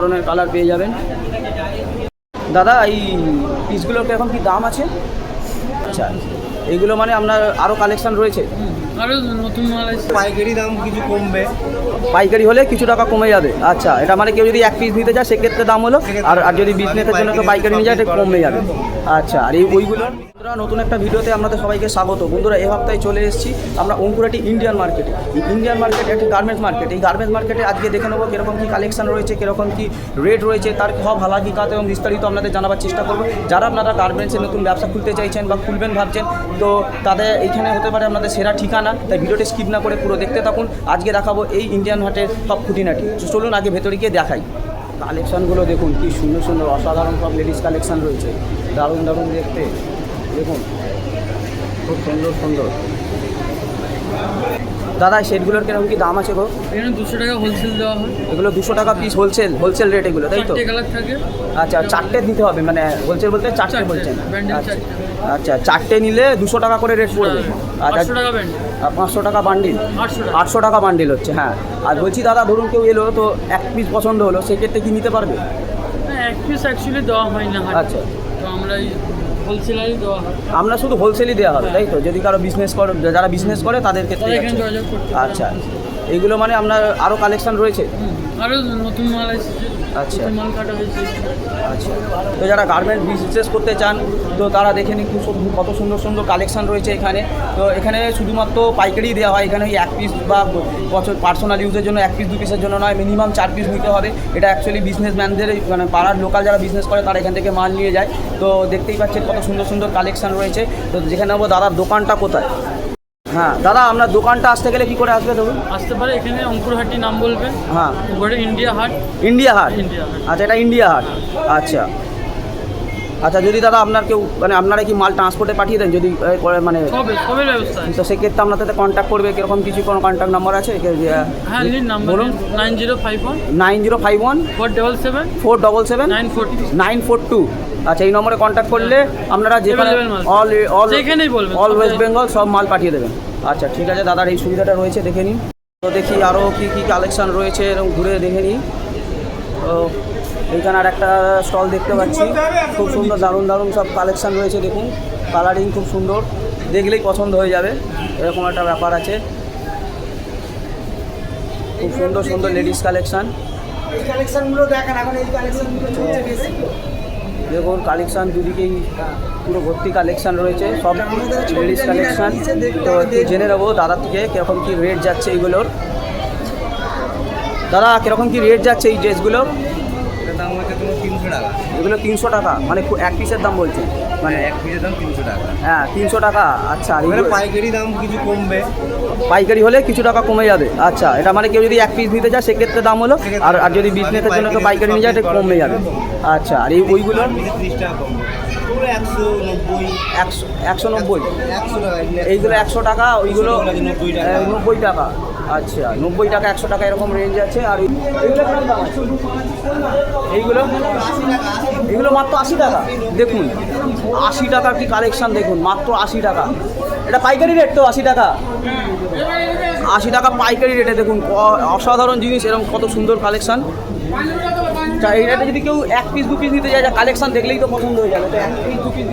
ধরনের কালার পেয়ে যাবেন। দাদা এই পিসগুলোর এখন কি দাম আছে? আচ্ছা এইগুলো মানে আপনার আরও কালেকশন রয়েছে? আরও নতুন মাল আছে পাইকারি দাম কিছু কমবে। পাইকারি হলে কিছু টাকা কমে যাবে। আচ্ছা এটা মানে কেউ যদি এক পিস নিতে চায় সেক্ষেত্রে দাম হলো। আর আর যদি বিজনেসের জন্য কেউ পাইকারি নিয়ে যায় এটা কমে যাবে। আচ্ছা আর এই ওইগুলো বন্ধুরা, নতুন একটা ভিডিওতে আপনাদের সবাইকে স্বাগত। বন্ধুরা, এ সপ্তাহে চলে এসেছি আমরা অঙ্কুরাটি ইন্ডিয়ান মার্কেটে ইন্ডিয়ান মার্কেট একটি গার্মেন্টস মার্কেট এই গার্মেন্টস মার্কেটে আজকে দেখে নেব কীরকম কী কালেকশন রয়েছে, কীরকম কী রেট রয়েছে, তার সব হালাকি কাত এবং বিস্তারিত আপনাদের জানাবার চেষ্টা করব। যারা আপনারা গার্মেন্টসের নতুন ব্যবসা খুলতে চাইছেন বা খুলবেন ভাবছেন, তো তাদের এইখানে হতে পারে আপনাদের সেরা ঠিকানা, তাই ভিডিওটি স্কিপ না করে পুরো দেখতে থাকুন। আজকে দেখাবো এই ইন্ডিয়ান হাটের সব খুঁটিনাটি। চলুন আগে ভেতরে গিয়ে দেখাই। কালেকশানগুলো দেখুন, কি সুন্দর সুন্দর, অসাধারণ সব লেডিস কালেকশান রয়েছে। দারুণ দারুণ দেখতে। দেখুন খুব সুন্দর সুন্দর। দাদা সেটগুলোর কীরকম কি দাম আছে গো? এখানে দুশো টাকা হোলসেল দেওয়া হয়। এগুলো দুশো টাকা পিস হোলসেল হোলসেল রেট এগুলো তাই তো? থাকে। আচ্ছা চারটে দিতে হবে মানে হোলসেল বলতে চারটে চারটে, বলছেন আচ্ছা চারটে। আচ্ছা নিলে দুশো টাকা করে রেট পড়বে। আচ্ছা পাঁচশো টাকা আর পাঁচশো টাকা বান্ডিল আটশো টাকা বান্ডিল হচ্ছে হ্যাঁ। আর বলছি দাদা ধরুন কেউ এলো তো এক পিস পছন্দ হলো সেক্ষেত্রে কি নিতে পারবে? হ্যাঁ, এক পিস অ্যাকচুয়ালি দেওয়া হয় না। আচ্ছা। তো আমরা এই হোলসেলারই দেওয়া হয়। আমরা শুধু হোলসেলই দেওয়া হবে তাই তো? যদি কারও বিজনেস করে যারা বিজনেস করে তাদের ক্ষেত্রে আচ্ছা। এইগুলো মানে আপনার আরও কালেকশন রয়েছে? নতুন মাল আছে আচ্ছা। মাল কাটা হয়েছে। আচ্ছা। তো যারা গার্মেন্ট বিজনেস করতে চান তো তারা দেখে নিন খুব কত সুন্দর সুন্দর কালেকশন রয়েছে এখানে। তো এখানে শুধুমাত্র পাইকারি দেওয়া হয় এখানে ওই এক পিস বা বছর পার্সোনাল ইউজের জন্য এক পিস দু পিসের জন্য নয় মিনিমাম চার পিস নিতে হবে। এটা অ্যাকচুয়ালি বিজনেস বিজনেসম্যানদের মানে পাড়ার লোকাল যারা বিজনেস করে তারা এখান থেকে মাল নিয়ে যায়। তো দেখতেই পাচ্ছেন কত সুন্দর সুন্দর কালেকশন রয়েছে। তো যেখানে নেব দাদার দোকানটা কোথায়। হ্যাঁ দাদা আপনার দোকানটা আসতে গেলে কি করে আসবে ধরুন? আসতে পারে এখানে অঙ্কুরহাটি নাম বলবেন হ্যাঁ। ওপরে ইন্ডিয়া হাট। ইন্ডিয়া হাট? ইন্ডিয়া আচ্ছা এটা ইন্ডিয়া হাট। আচ্ছা। আচ্ছা যদি দাদা আপনার কেউ মানে আপনারা কি মাল ট্রান্সপোর্টে পাঠিয়ে দেন? যদি মানে সবের ব্যবস্থা তো সেক্ষেত্রে আপনার সাথে কন্ট্যাক্ট করবে কীরকম কিছু কোনো কন্ট্যাক্ট নাম্বার আছে? হ্যাঁ বলুন। Nine zero five one. Nine zero five one four double seven. Four double seven nine four nine four two. আচ্ছা এই নম্বরে কন্ট্যাক্ট করলে আপনারা যেখানে অল অল যেখানেই বলবেন, অল ওয়েস্ট বেঙ্গল সব মাল পাঠিয়ে দেবেন। আচ্ছা ঠিক আছে দাদার এই সুবিধাটা রয়েছে দেখে নিন। তো দেখি আরও কী কী কালেকশান রয়েছে এরকম ঘুরে দেখে নিই। তো এইখানে আর একটা স্টল দেখতে পাচ্ছি। খুব সুন্দর দারুণ দারুণ সব কালেকশান রয়েছে দেখুন। কালারিং খুব সুন্দর। দেখলেই পছন্দ হয়ে যাবে। এরকম একটা ব্যাপার আছে। খুব সুন্দর সুন্দর লেডিস কালেকশান এই কালেকশনগুলো দেখেন এখন এই কালেকশনগুলো চলছে বেশি। দেখুন কালেকশান দুদিকেই পুরো ভর্তি কালেকশান রয়েছে সব লেডিস কালেকশান তো একটু জেনে নেব দাদার থেকে কীরকম কী রেট যাচ্ছে এইগুলোর। দাদা কীরকম কী রেট যাচ্ছে এই ড্রেসগুলোর দাম হচ্ছে তোমার তিনশো টাকা। এগুলো তিনশো টাকা মানে এক পিসের দাম বলছে। মানে মানে এক পিসের দাম তিনশো টাকা। হ্যাঁ তিনশো টাকা আচ্ছা আর মানে এগুলো- পাইকারি দাম কিছু কমবে। পাইকারি হলে কিছু টাকা কমে যাবে আচ্ছা এটা মানে কেউ যদি এক পিস নিতে চায় সেক্ষেত্রে দাম হলো আর আর যদি বিজনেসের জন্য কেউ পাইকারি নিয়ে যায় এটা কমে যাবে। আচ্ছা আর এই ওইগুলো ত্রিশ টাকা কমবে। একশো নব্বই। একশো একশো নব্বই? একশো টাকা এইগুলো একশো টাকা ওইগুলো নব্বই টাকা। আচ্ছা নব্বই টাকা একশো টাকা এরকম রেঞ্জ আছে আর এইগুলো? এগুলো মাত্র আশি টাকা। দেখুন, আশি টাকার কি কালেকশন দেখুন, মাত্র আশি টাকা। এটা পাইকারি রেট তো, আশি টাকা। আশি টাকা পাইকারি রেটে দেখুন অসাধারণ জিনিস এরকম কত সুন্দর কালেকশন এটা যদি কেউ এক পিস দু পিস নিতে যায় কালেকশন দেখলেই তো পছন্দ হয়ে যাবে। পিস দু পিস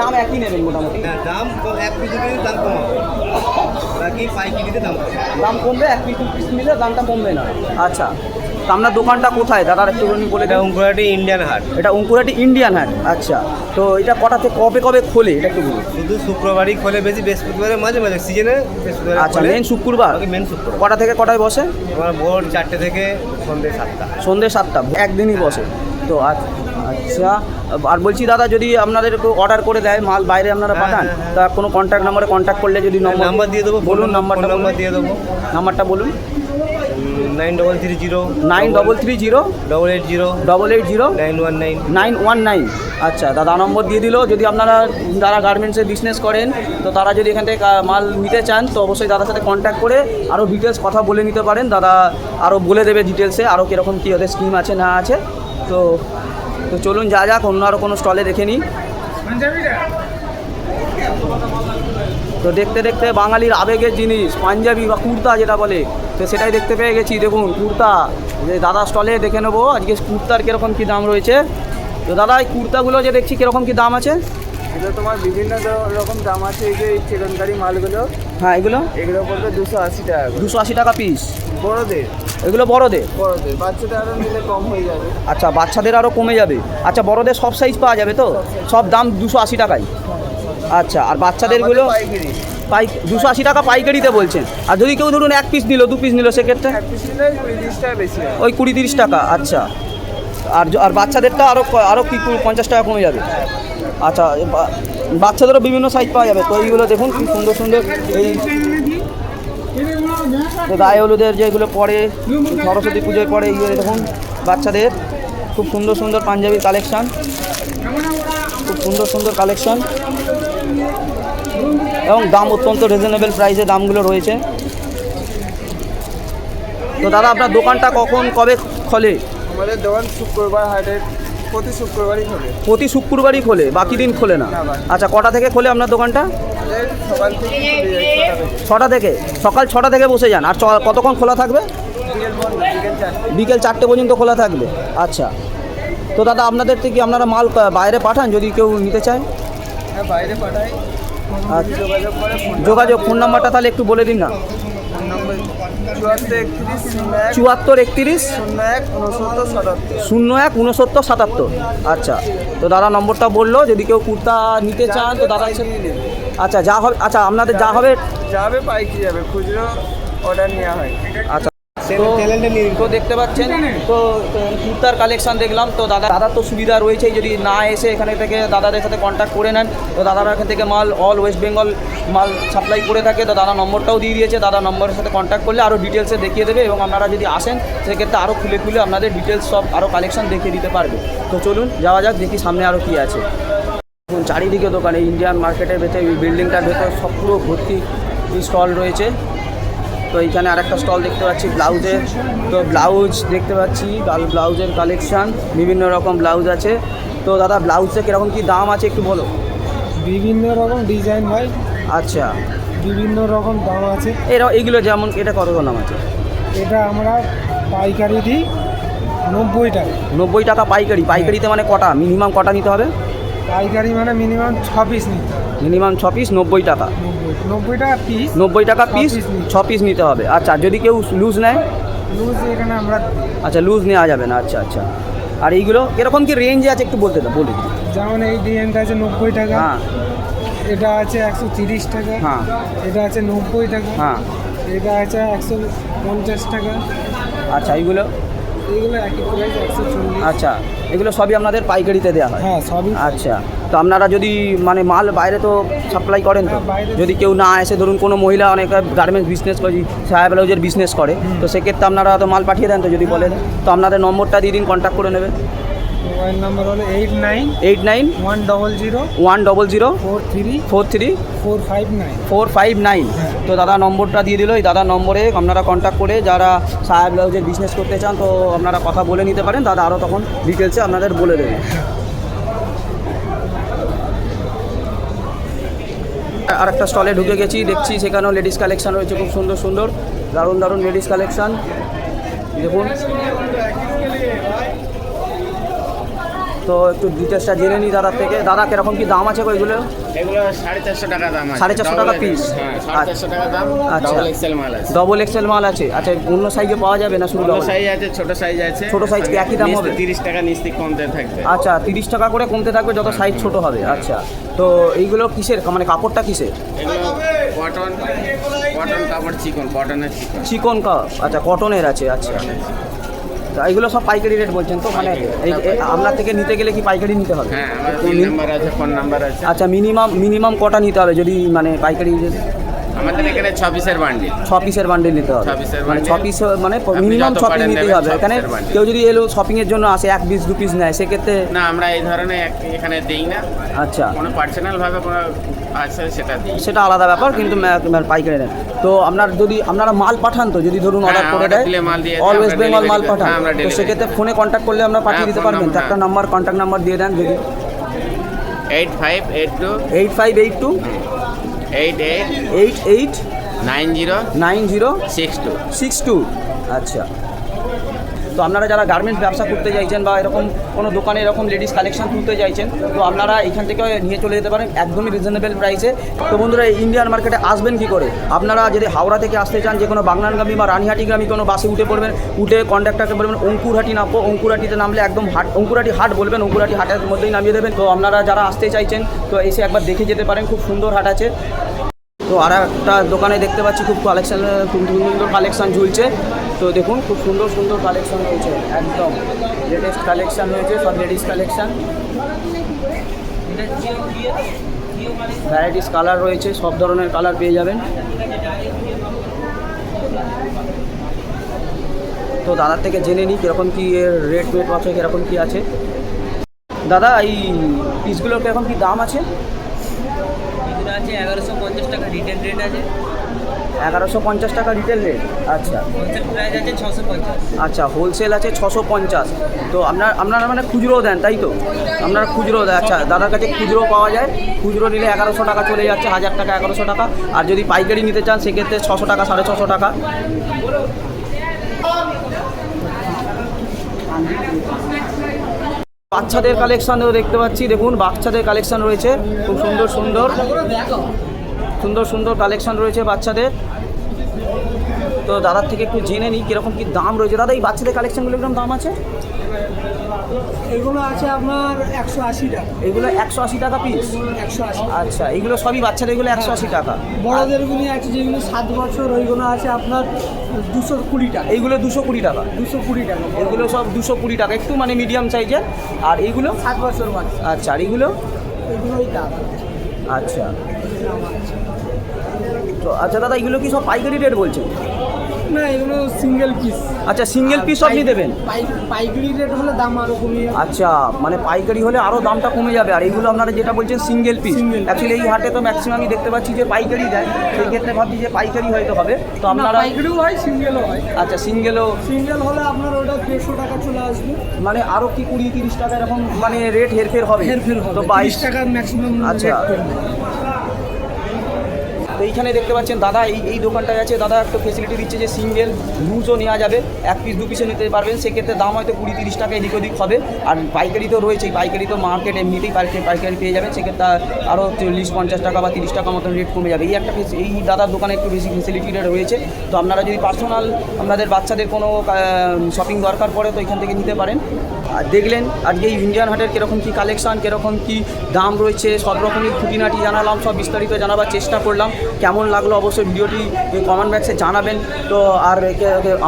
দাম একই নেবেন মোটামুটি। দাম এক পিসের দাম কমাবে বাকি পাইকারিতে দাম দাম কমবে এক পিস পিস নিলে দামটা কমবে না। আচ্ছা তো আপনার দোকানটা কোথায়? দাদার একটুখানি বলে এটা অঙ্কুরাটি ইন্ডিয়ান হাট এটা অঙ্কুরাটি ইন্ডিয়ান হ্যাট আচ্ছা। তো এটা কটা থেকে কবে কবে খোলে? এটা একটু বলুন। শুধু শুক্রবারই খোলে বেশি বৃহস্পতিবারে মাঝে মাঝে সিজনে বৃহস্পতিবারে আচ্ছা মেন শুক্রবার? মেন শুক্রবার। কটা থেকে কটায় বসে? আমার ভোর চারটে থেকে সন্ধ্যে সাতটা। সন্ধ্যে সাতটা একদিনই বসে। তো আ- আচ্ছা আর বলছি দাদা যদি আপনাদের অর্ডার করে দেয় মাল বাইরে আপনারা হ্যাঁ, পাঠান হ্যাঁ, হ্যাঁ। তা কোনো কন্ট্যাক্ট নাম্বারে কন্ট্যাক্ট করলে যদি নম্বর নাম্বার দিয়ে দেবো বলুন নাম্বারটা নাম্বার দিয়ে দেবো। নাম্বারটা বলুন। Nine double three zero nine double three zero double eight zero double eight zero nine one nine nine one nine আচ্ছা দাদা নম্বর দিয়ে দিল। যদি আপনারা যারা গার্মেন্টসে বিজনেস করেন তো তারা যদি এখান থেকে মাল নিতে চান তো অবশ্যই দাদার সাথে কন্ট্যাক্ট করে আরও ডিটেলস কথা বলে নিতে পারেন। দাদা আরও বলে দেবে ডিটেলসে আরও কীরকম কী ওদের স্কিম আছে না আছে। তো তো চলুন যা যাক, অন্য আরও কোনো স্টলে দেখে নিই। তো দেখতে দেখতে বাঙালির আবেগের জিনিস, পাঞ্জাবি বা কুর্তা যেটা বলে, তো সেটাই দেখতে পেয়ে গেছি। দেখুন, কুর্তা। যে দাদা স্টলে দেখে নেব, আজকে কুর্তার কীরকম কী দাম রয়েছে। তো দাদা, এই কুর্তাগুলো যে দেখছি, কীরকম কী দাম আছে? এগুলো তোমার বিভিন্ন রকম দাম আছে এই যে এই চিরনকারি মালগুলো। হ্যাঁ এগুলো? এগুলো পড়বে দুশো আশি টাকা দুশো আশি টাকা পিস বড়দের? এগুলো বড়দের? বড়দের। বাচ্চাদের আরও নিলে কম হয়ে যাবে। আচ্ছা বাচ্চাদের আরও কমে যাবে। আচ্ছা বড়দের সব সাইজ পাওয়া যাবে তো? সব দাম দুশো আশি টাকাই আচ্ছা আর বাচ্চাদেরগুলো? পাইকারি। পাই দুশো আশি টাকা পাইকারিতে বলছেন। আর যদি কেউ ধরুন এক পিস নিল দু পিস নিল সেক্ষেত্রে? ওই কুড়ি তিরিশ টাকা আচ্ছা। আর আর বাচ্চাদেরটা আরও আরও কি পঞ্চাশ টাকা কমে যাবে। আচ্ছা বাচ্চাদেরও বিভিন্ন সাইজ পাওয়া যাবে। তো এইগুলো দেখুন কি সুন্দর সুন্দর এই গায়ে হলুদের যেগুলো পরে সরস্বতী পুজোয় পরে এইগুলো দেখুন বাচ্চাদের। খুব সুন্দর সুন্দর পাঞ্জাবির কালেকশান খুব সুন্দর সুন্দর কালেকশান এবং দাম অত্যন্ত রিজনেবল প্রাইসে দামগুলো রয়েছে। তো দাদা, আপনার দোকানটা কখন, কবে খোলে? আমাদের দোকান শুক্রবার হাটের প্রতি শুক্রবারই হবে প্রতি শুক্রবারই খোলে বাকি দিন খোলে না? আচ্ছা কটা থেকে খোলে আপনার দোকানটা? সকাল থেকে ছটা থেকে। সকাল ছটা থেকে বসে যান। আর কতক্ষণ খোলা থাকবে? বিকেল চারটে। পর্যন্ত খোলা থাকবে। আচ্ছা। তো দাদা আপনাদের থেকে আপনারা মাল বাইরে পাঠান যদি কেউ নিতে চায়? হ্যাঁ বাইরে পাঠাই। আচ্ছা। যোগাযোগ ফোন নাম্বারটা তাহলে একটু বলে দিন না। চুয়াত্তর একত্রিশ শূন্য এক শূন্য এক উনসত্তর সাতাত্তর। আচ্ছা তো দাদা নম্বরটা বলল যদি কেউ কুর্তা নিতে চান তো দাদা আচ্ছা যা হবে আচ্ছা আপনাদের যা হবে যাবে পাইকি যাবে খুচরো অর্ডার নেওয়া হয়। আচ্ছা। তো দেখতে পাচ্ছেন তো তো কুর্তার কালেকশন দেখলাম তো দাদা দাদার তো সুবিধা রয়েছেই যদি না এসে এখানে থেকে দাদাদের সাথে কন্ট্যাক্ট করে নেন তো দাদারা এখান থেকে মাল অল ওয়েস্ট বেঙ্গল মাল সাপ্লাই করে থাকে তো দাদা নম্বরটাও দিয়ে দিয়েছে দাদা নম্বরের সাথে কন্ট্যাক্ট করলে আরও ডিটেলসে দেখিয়ে দেবে এবং আপনারা যদি আসেন সেক্ষেত্রে আরও খুলে খুলে আপনাদের ডিটেলস সব আরও কালেকশন দেখিয়ে দিতে পারবে। তো চলুন যাওয়া যাক দেখি সামনে আরও কী আছে। চারিদিকে দোকানে ইন্ডিয়ান মার্কেটের ভেতরে বিল্ডিংটার ভেতর সব পুরো ভর্তি স্টল রয়েছে। তো এইখানে আরেকটা স্টল দেখতে পাচ্ছি ব্লাউজের তো ব্লাউজ দেখতে পাচ্ছি ব্লাউজের কালেকশান বিভিন্ন রকম ব্লাউজ আছে। তো দাদা ব্লাউজে কীরকম কী দাম আছে একটু বলো? বিভিন্ন রকম ডিজাইন হয় আচ্ছা। বিভিন্ন রকম দাম আছে। এরা এগুলো যেমন এটা কত দাম আছে? এটা আমরা পাইকারি দিই নব্বই টাকা। নব্বই টাকা পাইকারি। পাইকারিতে মানে কটা? মিনিমাম কটা নিতে হবে? পাইকারি মানে মিনিমাম ছ পিস নিতে হবে। মিনিমাম ছ পিস নব্বই টাকা। নব্বই টাকা পিস নব্বই টাকা পিস ছ পিস নিতে হবে। আচ্ছা যদি কেউ লুজ নেয়? লুজ এখানে আমরা আচ্ছা লুজ নেওয়া যাবে না। আচ্ছা আচ্ছা। আর এইগুলো এরকম কি রেঞ্জে আছে একটু বলতে দাও বলি। যেমন এই ডিজাইনটা আছে নব্বই টাকা। হ্যাঁ। এটা আছে একশো তিরিশ টাকা। হ্যাঁ। এটা আছে নব্বই টাকা। হ্যাঁ। এটা আছে একশো পঞ্চাশ টাকা। আচ্ছা এইগুলো? আচ্ছা এগুলো সবই আপনাদের পাইকারিতে দেওয়া হয়? হ্যাঁ সবই আচ্ছা তো আপনারা যদি মানে মাল বাইরে তো সাপ্লাই করেন তো? হ্যাঁ, যদি কেউ না এসে ধরুন কোনো মহিলা অনেক গার্মেন্টস বিজনেস করে সায়া ব্লাউজের বিজনেস করে তো সেক্ষেত্রে আপনারা তো মাল পাঠিয়ে দেন তো যদি বলেন। তো আপনাদের নম্বরটা দিয়ে দিন কন্ট্যাক্ট করে নেবে মোবাইল নাম্বার হলো eight nine eight nine one double zero one double zero four three four three four five nine. Four five nine. তো দাদা নম্বরটা দিয়ে দিল এই দাদার নম্বরে আপনারা কন্ট্যাক্ট করে যারা সায়া ব্লাউজের বিজনেস করতে চান তো আপনারা কথা বলে নিতে পারেন। দাদা আরও তখন ডিটেলসে আপনাদের বলে দেবে। আর একটা স্টলে ঢুকে গেছি দেখছি সেখানেও লেডিস কালেকশন রয়েছে খুব সুন্দর সুন্দর দারুণ দারুণ লেডিস কালেকশন দেখুন। তো একটু ডিটেলসটা জেনে নিই দাদার থেকে। দাদা কীরকম কি দাম আছে গো এগুলো সাড়ে চারশো টাকা দাম আছে। সাড়ে চারশো টাকা? হ্যাঁ আচ্ছা। ডবল এক্সেল মাল আছে। ডবল এক্সেল মাল আছে। আচ্ছা অন্য সাইজে পাওয়া যাবে না শুধু সাইজ আছে ছোট সাইজ আছে। ছোট কি একই দাম হবে? তিরিশ টাকা নিস্তি কমতে থাকবে। আচ্ছা তিরিশ টাকা করে কমতে থাকবে যত সাইজ ছোট হবে। আচ্ছা তো এইগুলো কিসের? মানে কাপড়টা কিসের? কটন কটন কাপড় চিকন কটনের চিকন। চিকন কা আচ্ছা কটনের আছে আচ্ছা। তা এগুলো সব পাইকারি রেট বলছেন তো? মানে আপনার থেকে নিতে গেলে কি পাইকারি নিতে হবে? হ্যাঁ নাম্বার আছে ফোন নাম্বার আছে। আচ্ছা মিনিমাম মিনিমাম কটা নিতে হবে যদি মানে পাইকারি আমাদের এখানে ছ পিসের বান্ডিল ছ পিসের বান্ডেল নিতে হবে। মানে ছ। পিস মানে মিনিমাম যত ছ পিস পারেন নিতেই নেবেন, হবে। এখানে কেউ যদি এলো শপিংয়ের জন্য আসে এক পিস দু পিস নেয় সেক্ষেত্রে না আমরা এই ধরনের এখানে দিই না। আচ্ছা। কোনো পার্সোনাল ভাবে কোনো আছে সেটা দিই। সেটা আলাদা ব্যাপার কিন্তু পাইকারি নেন তো আপনার যদি আপনারা মাল পাঠান তো যদি ধরুন হ্যাঁ, অর্ডার করে দেয় অল ওয়েস্ট বেঙ্গল মাল পাঠান। হ্যাঁ, তো সেক্ষেত্রে ফোনে কন্ট্যাক্ট করলে আমরা পাঠিয়ে হ্যাঁ, দিতে পারবেন। একটা হ্যাঁ। নাম্বার কন্ট্যাক্ট নাম্বার দিয়ে দেন যদি। Eight five eight two eight five eight two eight eight eight eight nine zero nine zero six two six two আচ্ছা। তো আপনারা যারা গার্মেন্টস ব্যবসা করতে চাইছেন বা এরকম কোনো দোকানে এরকম লেডিস কালেকশন তুলতে চাইছেন, তো আপনারা এখান থেকে নিয়ে চলে যেতে পারেন একদমই রিজনেবল প্রাইসে তো বন্ধুরা ইন্ডিয়ান মার্কেটে আসবেন কি করে? আপনারা যদি হাওড়া থেকে আসতে চান, যে কোনো বাগনানগামী বা রানীহাটিগামী কোনো বাসে উঠে পড়বেন, উঠে কন্ডাক্টারকে বলবেন, অঙ্কুরহাটি নামবো, অঙ্কুরহাটিতে নামলে একদম হাট অঙ্কুরহাটি হাট বলবেন, অঙ্কুরহাটি হাটের মধ্যেই নামিয়ে দেবেন। তো আপনারা যারা আসতে চাইছেন, তো এসে একবার দেখে যেতে পারেন, খুব সুন্দর হাট আছে। তো আর একটা দোকানে দেখতে পাচ্ছি খুব কালেকশন খুব সুন্দর কালেকশন ঝুলছে। তো দেখুন, খুব সুন্দর সুন্দর কালেকশন রয়েছে একদম। লেটেস্ট কালেকশন রয়েছে সব লেডিস কালেকশন ভ্যারাইটিস কালার রয়েছে, সব ধরনের কালার পেয়ে যাবেন। তো দাদার থেকে জেনে নিই কীরকম কী এর রেট মেট আছে কীরকম কী আছে। দাদা, এই পিসগুলোর কীরকম কী দাম আছে? এগুলো আছে এগারোশো পঞ্চাশ টাকা রিটেল রেট আছে। এগারোশো পঞ্চাশ টাকা রিটেল রেট আচ্ছা। হোলসেল প্রাইস আছে ছশো পঞ্চাশ। আচ্ছা হোলসেল আছে ছশো পঞ্চাশ। তো আপনার আপনারা মানে খুচরো দেন তাই তো? আপনারা খুচরো দেন আচ্ছা দাদার কাছে খুচরো পাওয়া যায়। খুচরো নিলে এগারোশো টাকা চলে যাচ্ছে হাজার টাকা এগারোশো টাকা। আর যদি পাইকারি নিতে চান সেক্ষেত্রে ছশো টাকা সাড়ে ছশো টাকা। বাচ্চাদের কালেকশানও দেখতে পাচ্ছি। দেখুন, বাচ্চাদের কালেকশন রয়েছে। খুব সুন্দর সুন্দর। সুন্দর সুন্দর কালেকশন রয়েছে বাচ্চাদের। তো দাদার থেকে একটু জেনে নিই কীরকম কী দাম রয়েছে। দাদা এই বাচ্চাদের কালেকশনগুলো কীরকম দাম আছে? এগুলো আছে আপনার একশো আশি টাকা। এগুলো একশো আশি টাকা পিস একশো আশি। আচ্ছা এগুলো সবই বাচ্চাদের এগুলো একশো আশি টাকা। বড়দেরগুলি আছে যেগুলো সাত বছর ওইগুলো আছে আপনার দুশো কুড়ি টাকা। এইগুলো দুশো কুড়ি টাকা। দুশো কুড়ি টাকা। এগুলো সব দুশো কুড়ি টাকা একটু মানে মিডিয়াম সাইজের আর এইগুলো সাত বছর বাচ্চা। আচ্ছা আর এইগুলো এগুলো? ওই দাম। আচ্ছা। তো আচ্ছা দাদা এগুলো কি সব পাইকারি রেট বলছেন? না এগুলো সিঙ্গেল পিস আচ্ছা সিঙ্গেল পিস আপনি দেবেন? পাইকারি রেট হলে দাম আরও কমিয়ে আচ্ছা মানে পাইকারি হলে আরও দামটা কমে যাবে। আর এইগুলো আপনারা যেটা বলছেন সিঙ্গেল পিস। অ্যাকচুয়ালি এই হাটে তো ম্যাক্সিমামই দেখতে পাচ্ছি যে পাইকারি দেয়। সেই ক্ষেত্রে ভাবছি যে পাইকারি হয়তো হবে। তো আপনারা পাইকারিও হয় সিঙ্গেলও হয়। আচ্ছা সিঙ্গেলও সিঙ্গেল হলে আপনার ওটা দেড়শো টাকা চলে আসবে। মানে আরও কি কুড়ি তিরিশ টাকা এরকম মানে রেট হেরফের হবে? হেরফের হবে। তো বাইশ টাকার ম্যাক্সিমাম আচ্ছা। তো এইখানে দেখতে পাচ্ছেন, দাদা এই এই দোকানটায় আছে, দাদা একটা ফেসিলিটি দিচ্ছে যে সিঙ্গেল লুজও নেওয়া যাবে, এক পিস দু পিসে নিতে পারবেন, সেক্ষেত্রে দাম হয়তো কুড়ি, তিরিশ টাকা এদিক ওদিক হবে, আর পাইকারি তো রয়েছেই, পাইকারি তো মার্কেট এমনিতেই পাইকারি পাইকারি পেয়ে যাবেন, সেক্ষেত্রে আরও চল্লিশ, পঞ্চাশ টাকা বা তিরিশ টাকা মতন রেট কমে যাবে। এই একটা এই দাদার দোকানে একটু বেশি ফেসিলিটিটা রয়েছে, তো আপনারা যদি পার্সোনাল আপনাদের বাচ্চাদের কোনো শপিং দরকার পড়ে, তো এখান থেকে নিতে পারেন। দেখলেন আজকে এই ইন্ডিয়ান হাটের কীরকম কী কালেকশান কীরকম কী দাম রয়েছে, সব রকমই খুঁটিনাটি জানালাম, সব বিস্তারিত জানাবার চেষ্টা করলাম। কেমন লাগল অবশ্যই ভিডিওটি কমেন্ট বক্সে জানাবেন। তো আর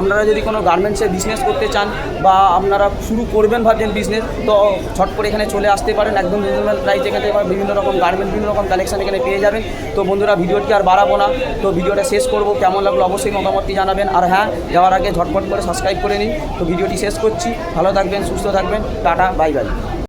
আপনারা যদি কোনো গার্মেন্টসে বিজনেস করতে চান বা আপনারা শুরু করবেন ভাবছেন বিজনেস তো ছট করে এখানে চলে আসতে পারেন। একদম রিজনেবল প্রাইস এখানে বিভিন্ন রকম গার্মেন্ট বিভিন্ন রকম কালেকশান এখানে পেয়ে যাবেন। তো বন্ধুরা, ভিডিওটি আর বাড়াবো না। তো ভিডিওটা শেষ করব। কেমন লাগল অবশ্যই মতামতটি জানাবেন। আর হ্যাঁ যাওয়ার আগে ঝটপট করে সাবস্ক্রাইব করে নিন। তো ভিডিওটি শেষ করছি। ভালো থাকবেন, সুস্থ থাকবেন টাটা বাই বাই।